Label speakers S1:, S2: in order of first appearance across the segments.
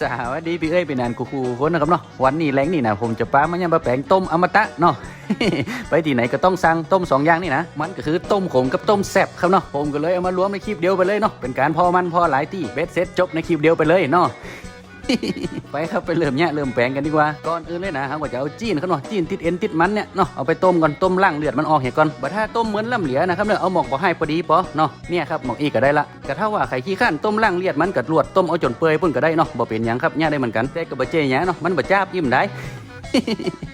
S1: สวัสดีพี่เอ้ยเป็นนานกูคูคนนะครับเนาะวันนี้แรงนี่นะผมจะป้ามันยังมาแปลงต้มอมตะเนาะไปที่ไหนก็ต้องสั่งต้มสองอย่างนี่นะมันก็คือต้มขมกับต้มแซ่บครับเนาะผมก็เลยเอามารวมในคลิปเดียวไปเลยเนาะเป็นการพอมันพอหลายที่เบสเซ็ตจบในคลิปเดียวไปเลยเนาะ ไปครับไปเริ่มเนี่ยเริ่มแปลงกันดีกว่า ก่อนอื่นเลยนะเขาก็จะเอาจีนเขาหน่อยจีนติดเอ็นติดมันเนี่ยเนาะเอาไปต้มก่อนต้มล่างเลือดมันออกเห็นก่อนบัดถ้าต้มเหมือนล่ำเหลียนะครับเนี่ยเอาหมอกพอให้พอดีปอเนาะเนี่ยครับหมอกอีกก็ได้ละกระถ้าว่าไข่ขี้ข้านต้มล่างเลือดมันกัดลวดต้มเอาจนเปื่อยปุ่นก็ได้เนาะบ่เป็นหยังครับเนี่ยได้เหมือนกันแต่กับ่เจ๊ยังเนาะมันบ่จ้าบอิ่มได้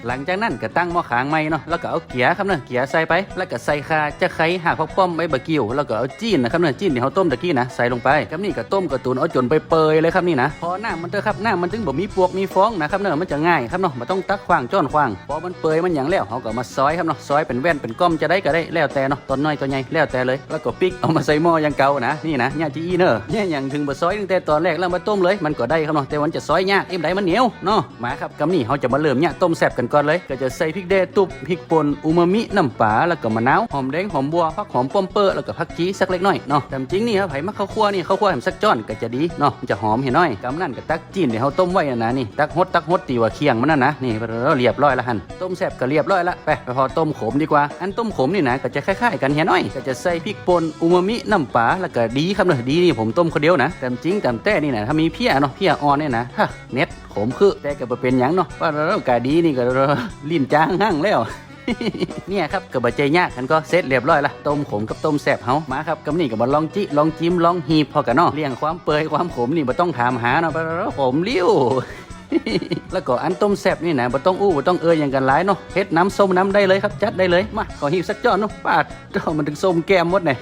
S1: หลังจากนั้นก็ตั้งหม้อขางใหม่เนาะแล้วก็เอาเกียร์ครับเนาะเกียร์ใส่ไป แล้วก็ใส่ขาจะไข่หากพักป้อมใบบะกิ้วแล้วก็เอาจีนนะครับเนาะจีนที่เขาต้มตะกี้นะใส่ลงไปครับนี่ก็ต้มกระตุนเอาจนไปเปยเลยครับนี่นะพอหน้ามันเถอะครับหน้ามันถึงบ่มีปวกมีฟองนะครับเนาะมันจะง่ายครับเนาะมันต้องตักขว้างจ้อนขว้างพอมันเปยมันหยังแล้วเขาก็มาซอยครับเนาะซอยเป็นแว่นเป็นก้อมจะได้ก็ได้แล้วแต่เนาะตอนน้อยตัวใหญ่แล้วแต่เลยแล้วก็ปิกเอามาใส่หม้ออยังเก่านะนี่นะเนี่ยจีอีเนอร์เนี่ยอย่างถึงบ่ซอยตั้งแต่ตอนแรกแล้วมาต้มเลย มันก็ได้ครับเนาะแต่วันจะซอยยากเอ็มไดมันเหนียวเนาะมาครับกำนี่เขาจะมาเริ่มเนี่ยต้มแซ่บกันก่อนเลย ก็จะใส่พริกแดงตุบพริกป่นอูมามิน้ำปลาแล้วก็มะนาวหอมแดงหอมบัวผักหอมป้อมเปอร์แล้วก็ผักจีสักเล็กน้อยเนาะแต่จริงนี่ครับไผ่มักข้าวคั่วนี่ข้าวคั่วแหมสักจ้อนก็จะดีเนาะจะหอมเห็นน้อยกำนั่นก็ตักจีนเดี๋ยวเขาต้มไว้นะนะนี่ตักฮดตักฮดตีว่าเคียงมันนั่นนะนี่เราเรียบร้อยแล้วหันต้มแซ่บก็เรียบร้อยละไปไปพอต้มขมดีกว่า อันต้มขมนี่นะก็จะคล้ายๆกันเห็นน้อยก็จะใส่พริกป่นอูมามิน้ำปลาแล้วก็ดีครับเนาะดีนี่ผมต้มคนเดียวนะแต่จริงแต่แต่นี่นะถ้ามีเพี้ยเนาะเพี้ยอ่อนเนี่ยนะฮะเน็ตขมคือแต่ก็เป็นยังเนาะว่าเรากาดีนี่ก็ลิ้นจางหั่งแล้วเนี่ยครับกับบะเจยากกันก็เสร็จเรียบร้อยละต้มขมกับต้มแซ่บเฮามาครับกับนี่กับบลองจิลองจิ้มลองฮีพอกันเนาะเลี่ยงความเปื่อยความขมนี่บ่ต้องถามหาเนาะเพราะขมเลี้ยวแล้วก็อันต้มแซบนี่นะบ่ต้องอู้บ่ต้องเอ่ยอย่างกันหลายเนาะเฮ็ดน้ำส้มน้ำได้เลยครับจัดได้เลยมาขอฮีบสักจอนเนาะปาดเจ้ามันถึงส้มแก้มหมดเนี่ย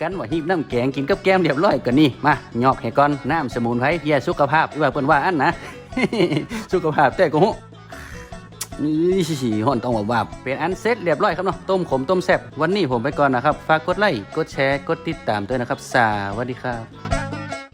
S1: กันว่าฮีบน้ำแกงกินกับแก้มเรียบร้อยก็นี่มาหยอกให้ก่อนน้ำสมุนไพรเพื่อสุขภาพว่าเพิ่นว่าอันนะสุขภาพแต่ก็ฮู้ นี่ห่อนต้องว่าว่าเป็นอันเสร็จเรียบร้อยครับเนาะต้มขมต้มแซ่บวันนี้ผมไปก่อนนะครับ ฝากกดไลค์กดแชร์กดติดตามด้วยนะครับ สวัสดีครับ